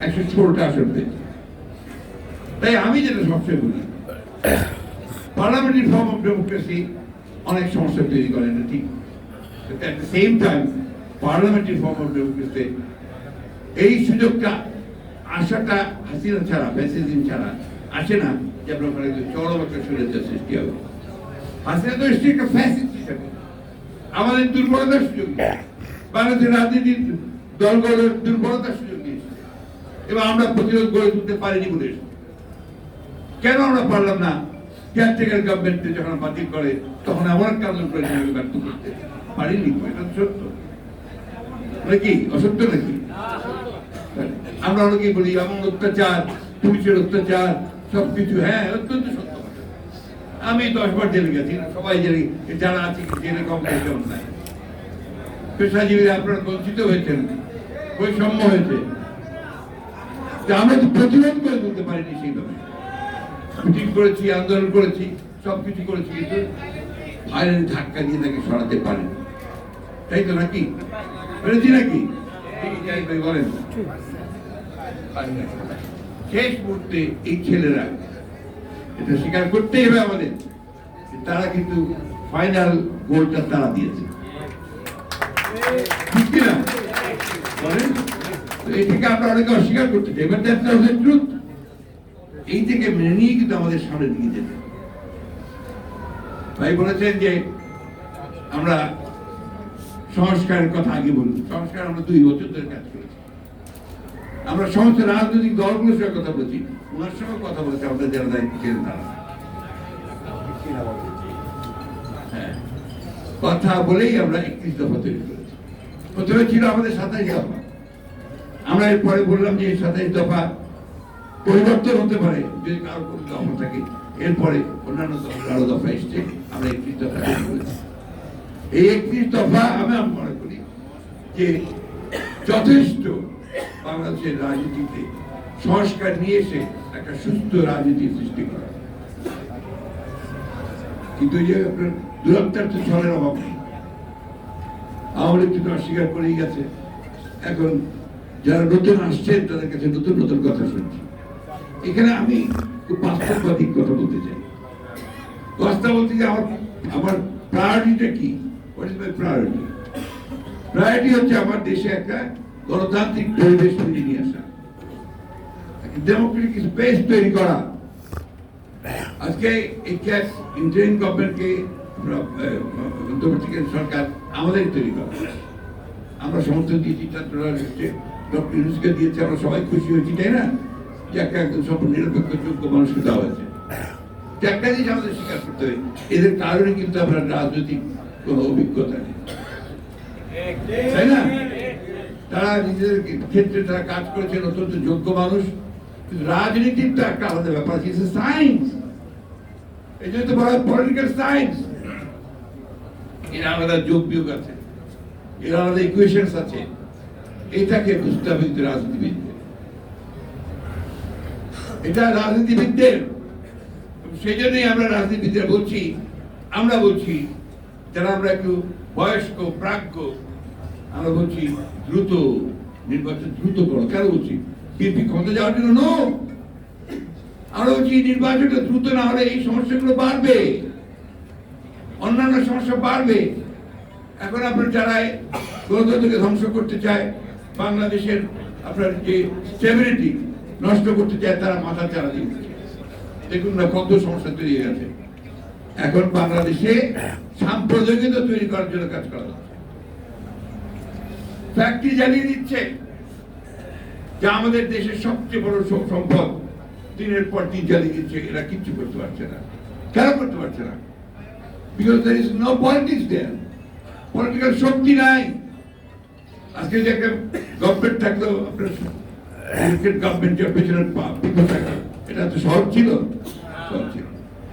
একশো ষোলোটা আসন পেয়েছে। তাই আমি যেটা সবচেয়ে বলি পার্লামেন্টারি ফর্ম অফ ডেমোক্রেসি অনেক সমস্যা তৈরি করে না ঠিক? At the same time parliamentary form of democracy এই সুযোগটা আশাটা হাসিনা ছাড়া ফ্যাসিজম ছাড়া আসে না যে আপনার ওখানে চরম একটা সুরেন্দ্র সৃষ্টি হবে। হাসিনা তো এসছে একটা ফ্যাসিস্ট হিসাবে। আমাদের দুর্বলতার সুযোগ। বাংলাদেশের রাজনীতির দলগুলোর দুর্বলতার সুযোগ। এবার আমরা প্রতিরোধ গড়ে তুলতে পারিনি বলে। কেন আমরা পারলাম না? কেয়ারটেকার গভর্নমেন্টে যখন বাতিল করে, তখন এমন একটা আন্দোলন করে ব্যর্থ করতে। পারিনি এটা সত্য। নাকি অসত্য নাকি? আমরা অনেকেই বলি, এমন অত্যাচার, পুলিশের অত্যাচার, সবকিছু। হ্যাঁ অত্যন্ত সত্য আমি দশ বার জেলে গেছি, সবাই জেলে যারা আছে জেলে কম কেমন নাই। পেশাজীবীরা আপনারা বঞ্চিত হয়েছেন, বৈষম্য হয়েছে। আমরা তো প্রতিরোধ করে তুলতে পারিনি সেইভাবে। মিটিং করেছি, আন্দোলন করেছি, সবকিছু করেছি, কিন্তু আইনের ধাক্কা দিয়ে তাকে সরাতে তাই তো নাকি? পেরেছি নাকি? বলেন। শেষ মুহূর্তে এই ছেলেরা এটা স্বীকার করতেই হবে আমাদের তারা কিন্তু ফাইনাল গোলটা তারা দিয়েছে। কিনা বলেন। তো এটাকে আমরা অনেকে অস্বীকার করতে চাই বাট দ্য ট্রুথ এই থেকে মেনে নিয়ে কিন্তু আমাদের সামনের দিকে যেতে ভাই বলেছেন যে আমরা সংস্কারের কথা আগে বলি, সংস্কার আমরা দুই বছর ধরে কাজ করেছি। আমরা সমস্ত রাজনৈতিক দলগুলোর সঙ্গে কথা বলেছি ওনার সঙ্গে কথা বলেছি, আমাদের যারা দায়িত্ব ছিলেন তারা। হ্যাঁ। কথা বলেই আমরা একত্রিশ দফা তৈরি করেছি। প্রথমে ছিল আমাদের সাতাইশ দফা আমরা এরপরে বললাম যে সাতাইশ দফা পরিবর্তন হতে পারে, যদি কারও কোনো দফা থাকে, এরপরে অন্যান্য দফা আরও দফা এসছে, আমরা একত্রিশ দফা এই একত্রিশ দফা আমি মনে করি যে যথেষ্ট বাংলাদেশের রাজনীতিতে সংস্কার নিয়ে এসে একটা সুস্থ রাজনীতি সৃষ্টি করা। কিন্তু যে আপনার দূরত্বের তো ছলের অভাব নেই। আওয়ামী লীগ অস্বীকার করেই গেছে। এখন যারা নতুন আসছেন তাদের কাছে নতুন নতুন কথা শুনছি। এখানে আমি খুব বাস্তববাদিক কথা বলতে চাই। কথা বলতে যে আমার আমার প্রায়োরিটিটা কি? What is my priority priority হচ্ছে আমার দেশে একটা গণতান্ত্রিক পরিবেশ তৈরি নিয়ে আসা। ডেমোক্রেটিক স্পেস তৈরি করা। আজকে ক্যাশ ইন্টারিম গভর্নমেন্টকে সরকার আমাদের তৈরি করা। আমরা সমর্থন দিয়েছি ছাত্ররা হচ্ছে ডক্টর ইউনুসকে দিয়েছে, আমরা সবাই খুশি হয়েছি, তাই না? যে একটা একদম সম্পূর্ণ নিরপেক্ষ, যোগ্য মানুষকে দেওয়া হয়েছে। একটা জিনিস আমাদের স্বীকার করতে হবে, এদের কারণে কিন্তু আমরা রাজনৈতিক কোনো অভিজ্ঞতা নেই। তাই না? তারা নিজেদের ক্ষেত্রে তারা কাজ করেছেন অত্যন্ত যোগ্য মানুষ রাজনীতির তো একটা আলাদা ব্যাপার আছে সায়েন্স এই জন্য তো বলা পলিটিক্যাল সায়েন্স এর আলাদা যোগ বিয়োগ আছে। এর আলাদা ইকুয়েশনস আছে। এটাকে বুঝতে হবে কিন্তু রাজনীতিবিদদের এটা রাজনীতিবিদদের। সেই জন্যই আমরা বলছি আমরা বলছি, যারা আমরা একটু বয়স্ক, প্রাজ্ঞ, আমরা বলছি দ্রুত নির্বাচন দ্রুত করো। কেন বলছি? বিএনপি ক্ষমতা যাওয়ার জন্য নো আমরা বলছি, নির্বাচনটা দ্রুত না হলে এই সমস্যাগুলো বাড়বে। অন্যান্য সমস্যা বাড়বে। এখন আপনার যারা গণতন্ত্রকে ধ্বংস করতে চায়, বাংলাদেশের আপনার যে স্টেবিলিটি নষ্ট করতে চায়, তারা মাথা চারা দিচ্ছে। দেখুন না কত সমস্যা তৈরি হয়ে গেছে। এখন বাংলাদেশে সাম্প্রদায়িকতা তৈরি করার জন্য কাজ করা ফ্যাক্টরি জ্বালিয়ে দিচ্ছে। যা আমাদের দেশের সবচেয়ে বড় সম্পদ, দিনের পর দিন জ্বালিয়ে দিচ্ছে। এরা কিচ্ছু করতে পারছে না। কেন করতে পারছে না? Because there is no politics there political শক্তি নাই। আজকে যে একটা গভর্নমেন্ট থাকল, আপনার গভর্নমেন্টের পেছনে এটা তো সহজ ছিল। সহজ